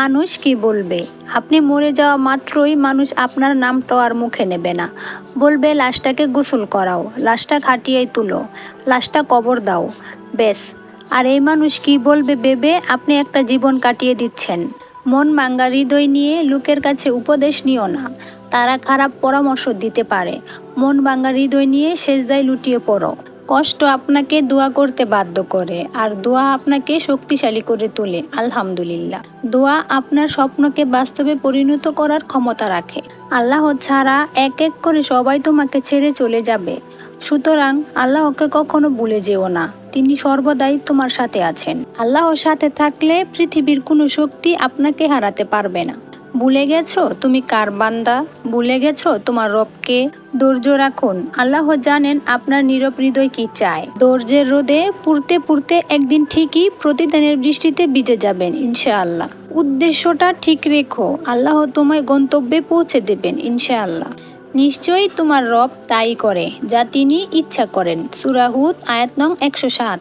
মানুষ কি বলবে? আপনি মরে যাওয়া মাত্রই মানুষ আপনার নামটাও আর মুখে নেবে না। বলবে, লাশটাকে গোসল করাও, লাশটা খাটিয়াই তুলো, লাশটা কবর দাও। বেশ আর এই মানুষ কি বলবে ভেবে আপনি একটা জীবন কাটিয়ে দিচ্ছেন। মন মাঙ্গা হৃদয় নিয়ে লোকের কাছে উপদেশ নিও না। তারা খারাপ পরামর্শ দিতে পারে। মন ভাঙ্গা হৃদয় নিয়ে সেজদায় লুটিয়ে পড়ো। কষ্ট আপনাকে দোয়া করতে বাধ্য করে, আর দোয়া আপনাকে শক্তিশালী করে তোলে, আলহামদুলিল্লাহ। দোয়া আপনার স্বপ্নকে বাস্তবে পরিণত করার ক্ষমতা রাখে। আল্লাহ ছাড়া এক এক করে সবাই তোমাকে ছেড়ে চলে যাবে। সুতরাং আল্লাহকে কখনো ভুলে যেও না, তিনি সর্বদাই তোমার সাথে আছেন। আল্লাহর সাথে থাকলে পৃথিবীর কোনো শক্তি আপনাকে হারাতে পারবে না। ভুলে গেছো? তুমি কার বান্দা? ভুলে গেছো? তোমার রবকে? ধৈর্য রাখুন। আল্লাহ জানেন আপনার নীরব হৃদয় কি চায়। ধৈর্যের রোদে পুড়তে পুড়তে একদিন ঠিকই প্রতিদিনের বৃষ্টিতে ভিজে যাবেন, ইনশাআল্লাহ। উদ্দেশ্যটা ঠিক রেখো। আল্লাহ তোমায় গন্তব্যে পৌঁছে দেবেন, ইনশাআল্লাহ। নিশ্চয়ই তোমার রব তাই করে, যা তিনি ইচ্ছা করেন। সুরাহুদ আয়াত নং একশো সাত।